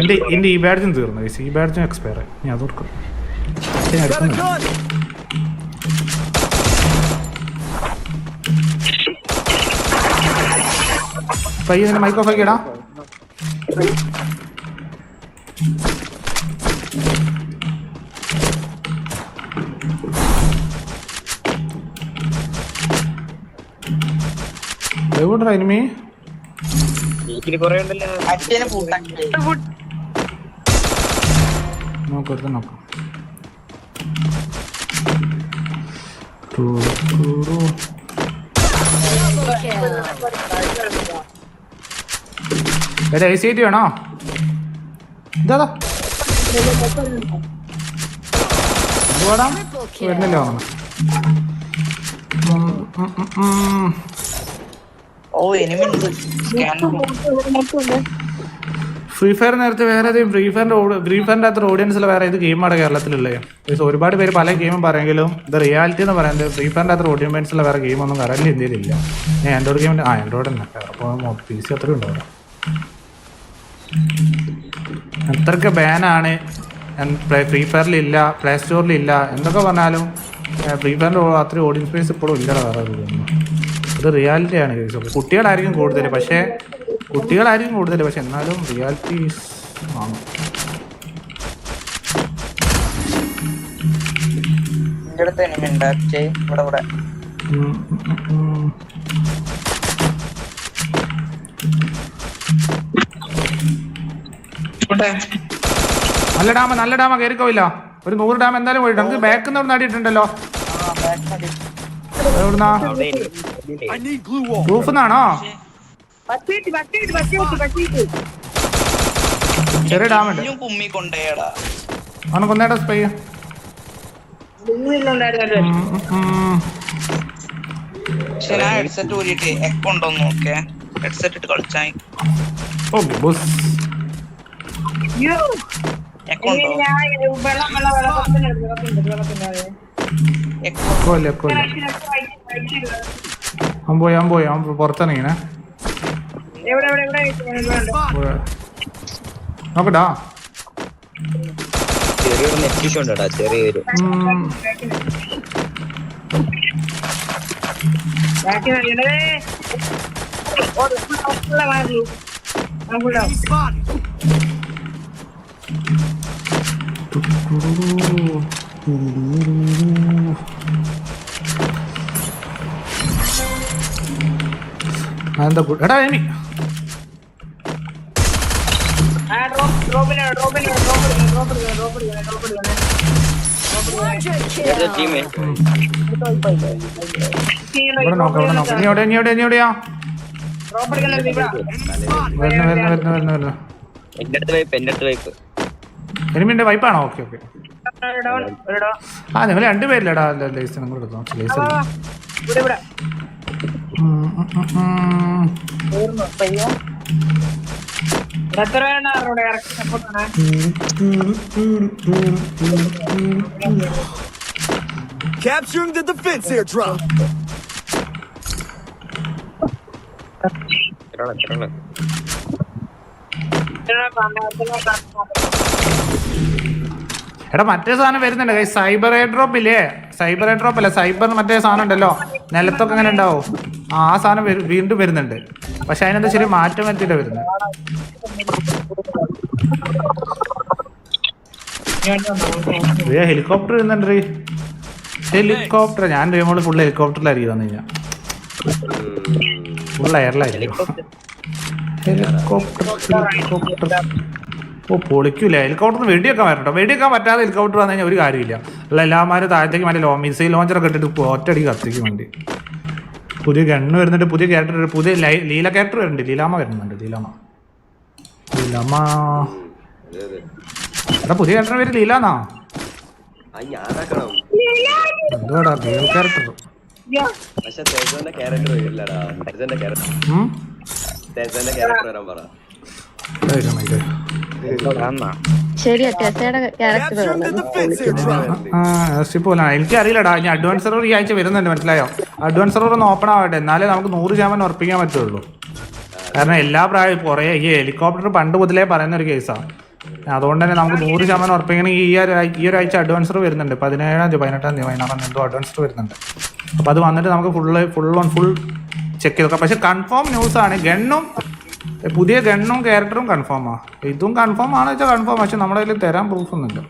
എന്റെ എന്റെ ഈ ബാഡ്ജും തീർന്നു. ഈ ബാഡ്ജും എക്സ്പയർ ആയി. ഞാൻ അതോർക്കും! പയ്യെ മൈക്ക് ഓഫ് ആക്കിയടാ എവിടെ എനിമി ഇതിൽ കൊറേ ഉണ്ടല്ലോ. നോക്കാം. Two, two. എടാ എ സി വേണോ? ഇതാ വരുന്നില്ല വാങ്ങണം. ഓ എനിമി സ്കാൻ ഫ്രീ ഫയർ നേരത്തെ വേറെ ഏതെങ്കിലും ഫ്രീ ഫയറിന്റെ ഫ്രീ ഫയറിന്റെ അത്ര ഓഡിയൻസിൽ വേറെ ഏത് ഗെയിമാണ് കേരളത്തിലുള്ളത് പക്ഷേ ഒരുപാട് പേര് പല ഗെയിമും പറയെങ്കിലും ഇത് റിയാലിറ്റി എന്ന് പറയുന്നത് ഫ്രീ ഫയറിന്റെ അത്ര ഓഡിയൻസിലെ വേറെ ഗെയിമൊന്നും കറന്റ് ഇന്ത്യയിലില്ല ഞാൻ ആൻഡ്രോയിഡ് ഗെയിമിന്റെ ആ ആൻഡ്രോയിഡ് തന്നെ. അപ്പോൾ പി സി അത്രയും ഉണ്ടാവും അത്രയ്ക്ക് ബാനാണ് ഫ്രീ ഫയറിൽ ഇല്ല പ്ലേ സ്റ്റോറിലില്ല എന്തൊക്കെ പറഞ്ഞാലും ഫ്രീ ഫയറിന്റെ അത്രയും ഓഡിയൻസ് സ്പേസ് ഇപ്പോഴും ഇല്ല വേറെ. ഇത് റിയാലിറ്റിയാണ് കേസ് കുട്ടികളായിരിക്കും കൂടുതൽ പക്ഷേ കുട്ടികളായിരിക്കും കൂടുതൽ പക്ഷെ എന്നാലും റിയാലിറ്റി ആണ് നല്ല ഡാമ നല്ല ഡാമ കയറിക്കോയില്ല ഒരു നൂറ് ഡാം എന്തായാലും പോയിട്ട് നമുക്ക് ബാക്കിൽ നിന്ന് അടിയിട്ടുണ്ടല്ലോ എവിടുന്നാ? അവിടെ I need glue wall. Roof നിന്നാണോ ചെറിയ ഡാമുണ്ട് കുമ്മി കൊണ്ടേടാ അവനെ കൊന്നേടാ സ്പൈ ഞാൻ ഹെഡ്സെറ്റ് ഊരിയിട്ട് എക്കോ ഉണ്ടോന്ന് നോക്കേ ഹെഡ്സെറ്റ് ഇട്ട് കളിച്ചാൽ ഓക്കെ ബോസ്. എക്കോ ഉണ്ടോ? എക്കോ എക്കോല്ല കൊല്ല. അവൻ പോയി അവൻ പോയി അവൻ പുറത്തിറങ്ങിനെ നോക്കട്ടാ. ചെറിയൊരു നെറ്റ് ഇഷ്യൂ ഉണ്ടടാ ചെറിയൊരു. ഉം. അതെന്താ ഗുഡ് എടാ എനിമി ടീമേ ഇവിടെ നോക്കാം ഇവിടെ നോക്കാം. നീ എവിടെ നീ എവിടെ നീ എവിടെയാ? Enemy spotted. വരുന്നു വരുന്നു വരുന്നു വരുന്നു വരുന്നു. എന്റെ അടുത്ത് വൈപ്പ് എന്റെ അടുത്ത് വൈപ്പ് എനിമിന്റെ വൈപ്പാണോ ഓക്കെ ഓക്കെ. ആ നിങ്ങൾ രണ്ടുപേരില്ലടാ ലേസ് നിങ്ങൾ എടുത്തോ ലേസ് Capturing the defense airdrop. എത്രയാണ് എത്രയാണ് എടാ മറ്റേ സാധനം വരുന്നുണ്ട്. സൈബർ എയർ ഡ്രോപ്പ് ഇല്ലേ? സൈബർ എയർ ഡ്രോപ്പ് അല്ല സൈബർ മറ്റേ സാധനം ഉണ്ടല്ലോ. നിലത്തൊക്കെ അങ്ങനെ ഉണ്ടാവും. ആ ആ സാധനം വീണ്ടും വരുന്നുണ്ട്. പക്ഷെ അതിനെന്താ ശരി മാറ്റം വരുത്തില്ല വരുന്നത് ഹെലികോപ്റ്റർ വരുന്നുണ്ട് ഹെലികോപ്റ്റർ ഞാൻ ഫുൾ ഹെലികോപ്റ്ററിലായിരിക്കും വന്നു കഴിഞ്ഞാൽ ഫുൾ എയറിലായിരിക്കും ഹെലികോപ്റ്റർ ഹെലികോപ്റ്റർ. ഓ പൊളിക്കൂല? ഹെലികോപ്റ്ററിന് വെടിയൊക്കെ വരട്ടോ. വെടിയൊക്കെ പറ്റാതെ ഹെലികോപ്റ്റർ വന്നു കഴിഞ്ഞാൽ ഒരു കാര്യമില്ല. അല്ല എല്ലാമാരും താഴത്തേക്ക് മറ്റേ ലോ മിസൈൽ ലോഞ്ചറൊക്കെ ഇട്ടിട്ട് ഒറ്റടി കത്തിക്കും വേണ്ടി. പുതിയ ഗണ്ണ് വരുന്നുണ്ട് പുതിയ ക്യാരക്ടർ പുതിയ ലീല ക്യാരക്ടർ വരുന്നുണ്ട് ലീലാമ വരുന്നുണ്ട് ലീലാമ ലീലാമ എടാ പുതിയ ക്യാരക്ടർ പേര് ലീലാന്നാ ഞാനാക്കണം എന്തുവാടാ ഗേൾ ക്യാരക്ടർ ക്യാരക്ടർ ക്യാരക്ടർ വരാൻ പറ. പോലെ എനിക്ക് അറിയില്ലടാ ഇനി അഡ്വാൻസ് സെർവർ ഈ ആഴ്ച വരുന്നുണ്ട് മനസ്സിലായോ? അഡ്വാൻസ് സെർവർ ഒന്ന് ഓപ്പൺ ആവട്ടെ എന്നാലേ നമുക്ക് നൂറ് ശതമാനം ഉറപ്പിക്കാൻ പറ്റുള്ളൂ. കാരണം എല്ലാ പ്രായം കുറേ ഈ ഹെലികോപ്റ്റർ പണ്ട് മുതലേ പറയുന്ന ഒരു കേസാണ് അതുകൊണ്ട് തന്നെ നമുക്ക് നൂറ് ശതമാനം ഉറപ്പിക്കണമെങ്കിൽ ഈ ഒരു ഈ ഒരാഴ്ച അഡ്വാൻസർ വരുന്നുണ്ട്. പതിനേഴാം തീയതി പതിനെട്ടാം തീയതി പതിനാറാം തീയതി എന്തോ അഡ്വാൻസർ വരുന്നുണ്ട്. അപ്പോൾ അത് വന്നിട്ട് നമുക്ക് full full on full check ചെയ്ത് നോക്കാം. പക്ഷെ കൺഫേം ന്യൂസ് ആണ്. ഗണ്ണും പുതിയ ഗണ്ണും ക്യാരക്ടറും കൺഫേം ആ. ഇതും കൺഫേം ആണെന്ന് വെച്ചാൽ കൺഫേം പക്ഷെ നമ്മുടെ കയ്യിൽ തരാൻ പ്രൂഫ് ഒന്നുമില്ല.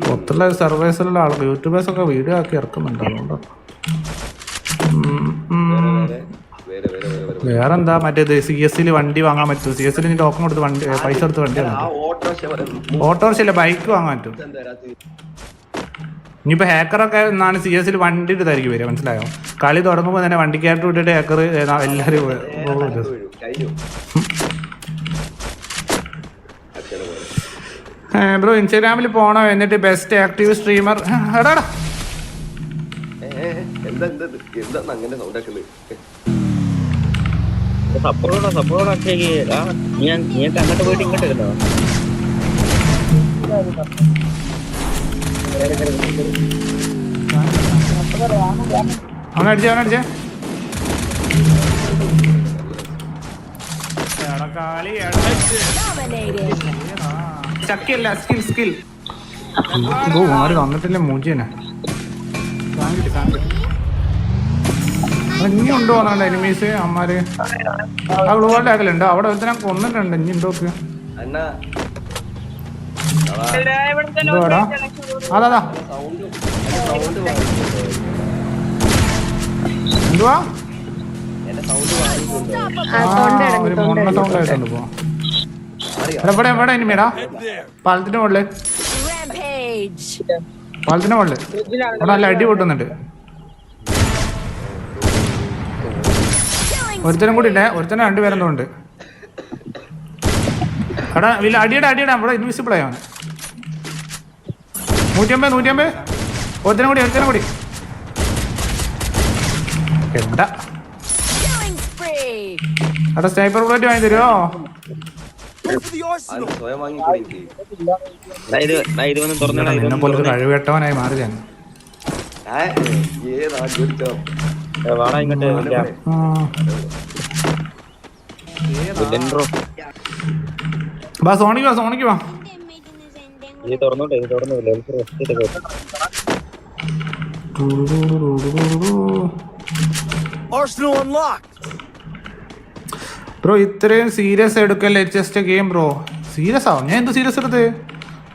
പുറത്തുള്ള സർവേസിലുള്ള ആളുകൾ യൂട്യൂബേഴ്സ് ഒക്കെ വീഡിയോ ആക്കി ഇറക്കുന്നുണ്ട് അതുകൊണ്ട്. വേറെന്താ മറ്റേത് സി എസ് സിയിൽ വണ്ടി വാങ്ങാൻ പറ്റും? സി എസ് സിയിൽ ടോക്കൺ കൊടുത്ത് വണ്ടി പൈസ കൊടുത്ത് വണ്ടി ഓട്ടോറിക്ഷ ഇല്ല ബൈക്ക് വാങ്ങാൻ പറ്റും. ഇനിയിപ്പോൾ ഹാക്കറൊക്കെ എന്നാണ് സി എസ് സിയിൽ വണ്ടി ഇട്ടായിരിക്കും വരിക മനസ്സിലായോ? കളി തുടങ്ങുമ്പോൾ തന്നെ വണ്ടിക്കായിട്ട് വിട്ടിട്ട് ഹാക്കർ എല്ലാവരും കഴിഞ്ഞു. ബ്രോ ഇൻസ്റ്റാഗ്രാമിൽ പോണോ? എന്നിട്ട് ബെസ്റ്റ് ആക്റ്റീവ് സ്ട്രീമർ എടാ ഏ, ഏ, എന്താ എന്താ ഇത്? എന്താ അങ്ങനെ സൗണ്ട് ആക്കുന്നത് സപ്പോർട്ടോ സപ്പോർട്ടോ ഒറ്റയ്ക്ക് ആ നീ നീയൊക്കെ അങ്ങോട്ട് പോയിട്ട് ഇങ്ങോട്ട് വരുന്നോ അവൻ അടിച്ചേ അടിച്ചേ കാളി, എടാ. ചക്കിയല്ല സ്കിൽ സ്കിൽ. ഓ ആര് തന്നിട്ടില്ല മൂജിനെ ഇനി ഉണ്ടോ തോന്നുന്നുണ്ട് എനിമീസ് അമ്മാര്? ആ ഗ്ലൂവാളിന്റെ ആക്കലുണ്ട് അവിടെ ഒരുത്തനെ കൊന്നിട്ടുണ്ട് ഇനി ഉണ്ടോ അതാ എന്തുവാ? ഇവിടെ എവിടെ എനിമിടാ പാലത്തിന്റെ മുകളിൽ. പാലത്തിന്റെ മുകളിൽ. അവിടെ നല്ല അടി പൊട്ടുന്നുണ്ട്. ഒരുത്തനും കൂടി ഇല്ലേ? ഒരുത്തനെ രണ്ടുപേരെന്തോ ഉണ്ട് എടാ വില അടിയുടെ അടിയുടെ. ഇവിടെ ഇൻവിസിബിൾ ആയി അവന് നൂറ്റിയമ്പത് നൂറ്റിയമ്പത്. ഒരുത്തനും കൂടി ഒരുത്തനും കൂടി. എന്താ? ദാ സ്നൈപ്പർ ബുള്ളറ്റ് വാങ്ങി തരുമോ നിന്നെ പോലെ ഒരു കഴിവെട്ടവനായി മാറി ഞാൻ. വാ. സോണിക്ക് വാ സോണിക്ക് വാ. ഇത് തുറന്നോട്ടെ ഇത് കേട്ടോ. Arsenal unlocked. ബ്രോ ഇത്രയും സീരിയസ് എടുക്കല്ലേ ജസ്റ്റ് ഗെയിം ബ്രോ സീരിയസ് ആവും ഞാൻ എന്ത് സീരിയസ് എടുത്ത്?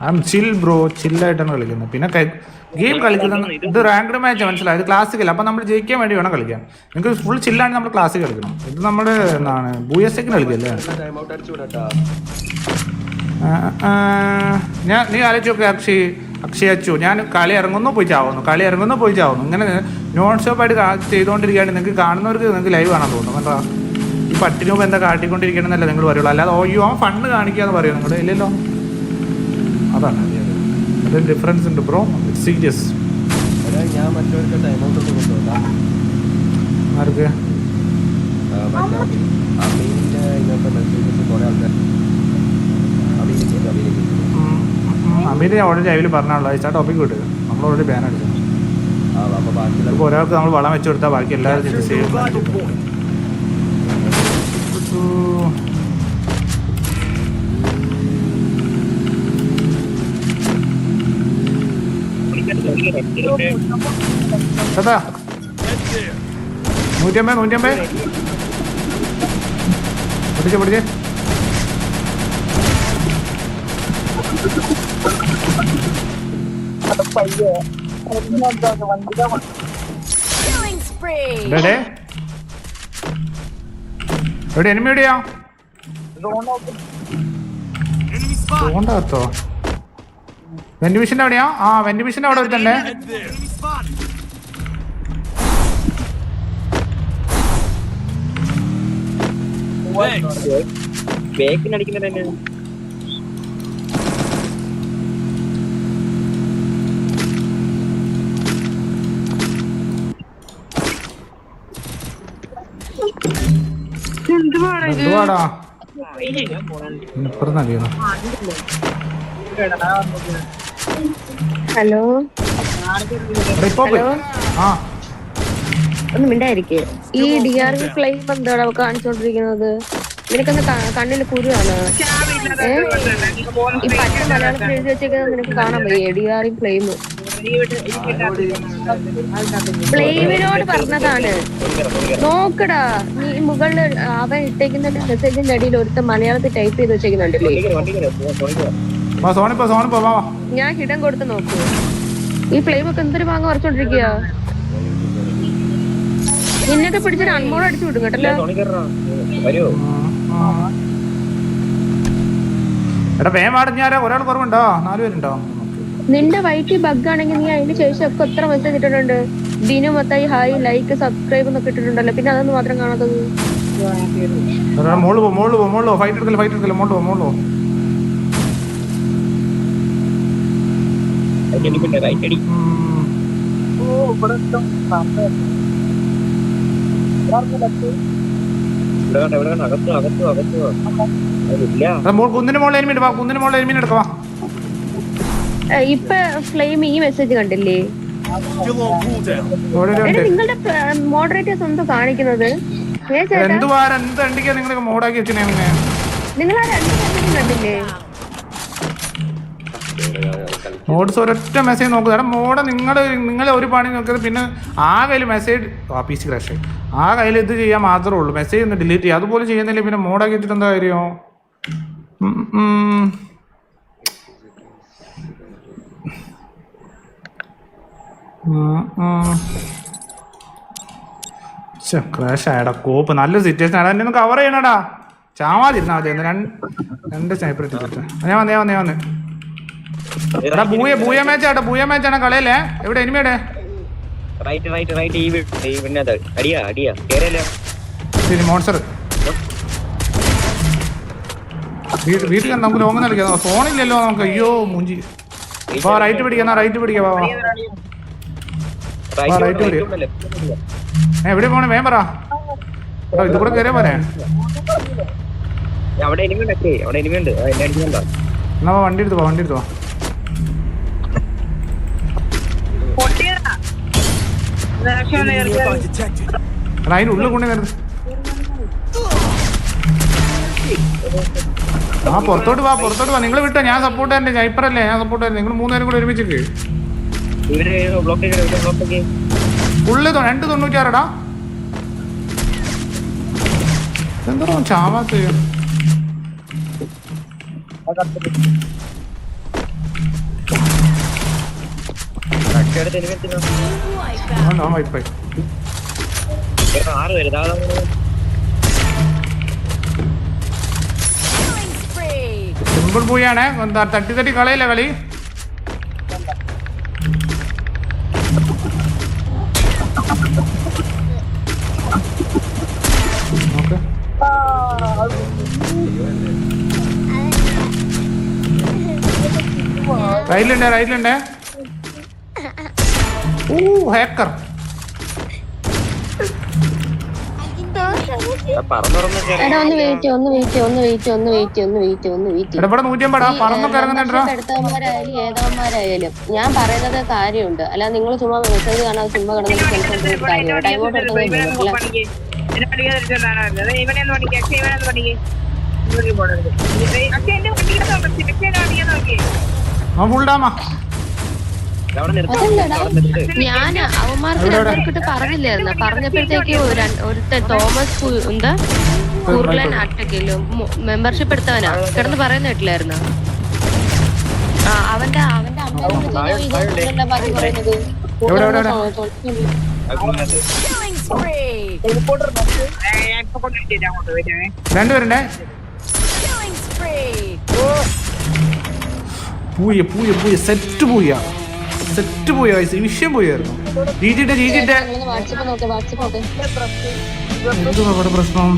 ഐ എം ചിൽ ബ്രോ ചില്ലായിട്ടാണ് കളിക്കുന്നത്. പിന്നെ ഗെയിം കളിക്കുന്നത് ഇത് റാങ്ക്ഡ് മാച്ച് മനസ്സിലായി? ഇത് ക്ലാസിക്കൽ അപ്പം നമ്മൾ ജയിക്കാൻ വേണ്ടി വേണം കളിക്കാൻ. നിങ്ങൾക്ക് ഫുൾ ചില്ലാണ് നമ്മൾ ക്ലാസിക്കൽ കളിക്കണം. ഇത് നമ്മൾ എന്താണ് ബൂയസ്റ്റേക്കിന് കളിക്കല്ലേ? ഞാൻ നീ ആലോചിച്ച് നോക്ക് അക്ഷി അക്ഷയ അച്ചു. ഞാൻ കളി ഇറങ്ങുന്നു പോയി ചാവുന്നു. കളി ഇറങ്ങുന്നു പോയി ചാവുന്നു. ഇങ്ങനെ നോൺ സ്റ്റോപ്പായിട്ട് കാ- ചെയ്തുകൊണ്ടിരിക്കുകയാണ് നിങ്ങൾക്ക് കാണുന്നവർക്ക് നിങ്ങൾക്ക് ലൈവ് കാണാൻ തോന്നുന്നു കണ്ടോ? ഈ പട്ടിന് മുമ്പ് എന്താ കാട്ടിക്കൊണ്ടിരിക്കണമെന്നല്ല നിങ്ങൾ പറയുള്ളൂ. അല്ലാതെ ഓയ്യോ ആ ഫണ്ട് കാണിക്കുക എന്ന് പറയും. നിങ്ങൾ ഇല്ലല്ലോ. അതാണ് അതൊരു ഡിഫറൻസ് ഉണ്ട് ബ്രോ സീരിയസ് എടാ ഞാൻ മറ്റവർക്ക് ടൈം ഔട്ട് ആർക്ക്? അമീര് ഓൾറെഡി ലൈവിൽ പറഞ്ഞാണല്ലോ. ആ ടോപ്പിക് കിട്ടുക നമ്മൾ ഓൾറെഡി ബാൻ അടിച്ചു. ഒരാൾക്ക് നമ്മൾ വളം വെച്ചു കൊടുത്താൽ ബാക്കി എല്ലാവരും ada. Tata. मुझे मैं मुझे मैं बढ़ बढ़ जाए Ada എവിടെ എനിമി എവിടെയാ? Enemy വെന്റിമിഷന്റെ അവിടെയാ? ആ വെന്റിമിഷന്റെ അവിടെ ഒരുത്തണ്ടേ Head there. എന്തുവാടാ ഇപ്പുറം അറിയണം ഹലോ? ആ. ഒന്ന് മിണ്ടായിരിക്കേ ഈ ഡി ആർ വി ഫ്ലെയിം എന്താണ് കാണിച്ചോണ്ടിരിക്കുന്നത്? നിനക്കൊന്ന് കണ്ണിൽ കണ്ണിൽ കുരുവാണ്? ഈ പച്ച മലയാളത്തിൽ എഴുതി വെച്ചേക്കുന്നത് നിനക്ക് കാണാൻ വയ്യ? ഡി ആർ വി ഫ്ലെയിം ഫ്ലെയിമിനോട് പറഞ്ഞതാണ്. നോക്കടാ നീ മുകളിൽ അവൻ ഇട്ടേക്കുന്ന മെസ്സേജിന്റെ അടിയിൽ ഒരുത്ത മലയാളത്തിൽ ടൈപ്പ് ചെയ്ത് വെച്ചേക്കുന്നുണ്ടല്ലേ സോണിപ്പോ സോണിപ്പോ വാ വാ. ഞാൻ ഹിഡം കൊടുത്ത് നോക്കൂ. ഈ ഫ്ലെയിം ഒക്കെ എന്തൊരു വാങ്ങ വരച്ചോണ്ടിരിക്കുക നിന്നൊക്കെ പിടിച്ചൊരു അൺമോൾ അടിച്ചു വിടും കേട്ടല്ലോ എടാ വേം പാടിഞ്ഞാരാ ഒരാൾ കുറവുണ്ടോ? നാല് പേരുണ്ടോ? നിന്റെ വൈറ്റി ബഗ് ആണെങ്കിൽ നീ അതിന് ശേഷം ഒക്കെ എത്ര മെസ്സേജ് ഇട്ടിട്ടുണ്ട് ദിനു മൊത്തമായി ഹായ് ലൈക്ക് സബ്സ്ക്രൈബ് എന്നൊക്കെ ഇട്ടിട്ടുണ്ടല്ലോ. പിന്നെ അതൊന്നും മാത്രം കാണാത്തത്? മോൾ മോൾ മോൾ ഫൈറ്റ് എടുക്കൽ ഫൈറ്റ് എടുക്കൽ മോൾ മോൾ പോ. റൈറ്റ് അടിക്കണ്ടേ റൈറ്റ് അടി ഉം. ഇവിടെ കണ്ട ഇവിടെ കണ്ട അകത്തു അകത്തു അകത്തു ഇല്ല മോൾ കുന്നിന് മോളിൽ വാ. കുന്നിന് മോളിൽ എലിമിന് എടുക്കാം ഇപ്പൊ ഫ്ലെയിം ഈ മെസ്സേജ് കണ്ടില്ലേ. നിങ്ങളുടെ മോഡറേറ്റേഴ്സ് എന്തോ കാണിക്കുന്നത്? നിങ്ങൾ ആ രണ്ട് കണ്ടില്ലേ? മോഡ്സ് ഒരൊറ്റ മെസ്സേജ് നോക്കുക എടാ മോഡ് നിങ്ങൾ നിങ്ങളെ ഒരു പണി നോക്കിയത് പിന്നെ ആ കയ്യിൽ മെസ്സേജ് ആ പി സി ക്രാഷ് ആ കയ്യിൽ ഇത് ചെയ്യാൻ മാത്രമേ ഉള്ളൂ. മെസ്സേജ് ഒന്ന് ഡിലീറ്റ് ചെയ്യുക അതുപോലെ ചെയ്യുന്നില്ലേ? പിന്നെ മോഡാക്കി വെച്ചിട്ട് എന്താ കാര്യം? ഉം, ഉം. ഉം, ഉം. ശ്ശെ, ക്രാഷ് ആയടാ കോപ്പ് നല്ലൊരു സിറ്റുവേഷൻ ആടാ എന്നെ ഒന്ന് കവർ ചെയ്യണടാ. ചാവാതിരുന്നാ മതി ഒന്ന് രണ്ട് രണ്ട് സ്നൈപ്പർ ഞാൻ വന്നേ വന്നേ വന്ന്. എടാ ബൂയ ബൂയ മാച്ച് ആട്ടെ ബൂയ മാച്ച് ആണ് കളയല്ലേ? എവിടെ എനിമയുടെ റൈറ്റ് റൈറ്റ് റൈറ്റ് ഈ ഈ പിന്നെ അടിയാ അടിയാ കേരള ശരി മോൺസർ വീട്ടിൽ വീട്ടിൽ നമുക്ക് ഫോണില്ലല്ലോ നമുക്ക്. അയ്യോ മുഞ്ചി. റൈറ്റ് പിടിക്കാ റൈറ്റ് പിടിക്കാ വാ റൈറ്റ് right റൈറ്റ് പിടി. ഏ, എവിടെ പോണേ? വേം പറ. ഇത് കൂടെ കയറിയാ പോരെ. അവിടെ എന്നെ വണ്ടി എടുത്തു പോ വണ്ടി എടുത്തു അതിന്റെ ഉള്ളിൽ കൊണ്ടു വരുന്നത് ആ പുറത്തോട്ട് വാ പുറത്തോട്ട് വാ. നിങ്ങൾ വിട്ടോ ഞാൻ സപ്പോർട്ട് തന്നെ ജൈപ്പറല്ലേ ഞാൻ സപ്പോർട്ട് തന്നെ നിങ്ങൾ മൂന്നുപേരും കൂടെ ഒരുമിച്ചിട്ട് ഉള്ളു രണ്ട് തൊണ്ണൂറ്റാറടാ എന്തോ ചാവാത്ത ആറ് പേര്. സിമ്പിൾ പോയാണ് തട്ടി തട്ടി കളയില്ല കളി? നോക്ക് റൈറ്റിലുണ്ട് റൈറ്റിലുണ്ട് ഊ ഹാക്കർ എടാ ഒന്ന് വെയിറ്റ് ഒന്ന് വെയിറ്റ് ഒന്ന് വെയിറ്റ് ഒന്ന് വെയിറ്റ് ഒന്ന് വെയിറ്റ് ഒന്ന് വെയിറ്റ് എടാ ഇവിടെ നൂറ്റിയമ്പടാ പറന്നൊക്കെ ഇറങ്ങുന്നുണ്ടോ എടുത്തവന്മാരായാലും ഏതവന്മാരായാലും ഞാൻ പറയുന്നത് കാര്യമുണ്ട്. അല്ല നിങ്ങൾ ചുമ്മാ മെസ്സേജ് കാണാതെ ചുമ്മാ കിടന്നിട്ട് ടെൻഷൻ കാര്യമില്ല ടൈമോട്ട് ആ ഫുൾ ഡാമാ അവിടെ നിർത്തി അതല്ലടാ അവിടെ നിർത്തി ഞാൻ അവന്മാർക്ക് രണ്ടുപേർക്കിട്ട് പറഞ്ഞില്ലായിരുന്നു. പറഞ്ഞപ്പോഴത്തേക്ക് ഒരു- ഒരുത്തൻ തോമസ് എന്താ? കുർലൻ അട്ടക്കില്ലോ മെമ്പർഷിപ്പ് എടുത്തവനാ. കിടന്ന് പറയുന്ന കേട്ടില്ലായിരുന്നു? ആ അവന്റെ അവന്റെ അമ്മ ബാക്കി പറയുന്നത്. രണ്ടുപേരുണ്ടേ. പൂയ പൂയ പൂയ. സെറ്റ് പൂയ. സെറ്റ് പോയി guys. വിഷയം പോയായിരുന്നു രീതിയുടെ രീതിയുടെ എന്തുവാ പ്രശ്നം?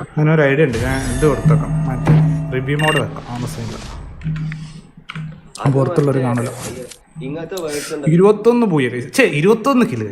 അങ്ങനെ ഒരു ഐഡിയ ഉണ്ട്. ഞാൻ ഇത് കൊടുത്തേക്കാം. മറ്റേ റിവ്യൂ മോഡ് വെക്കാം. ആമസോണിൽ പുറത്തുള്ളവർ കാണല്ലോ ഇരുപത്തൊന്ന് പോയി ഛേ ഇരുപത്തൊന്ന് കിലോ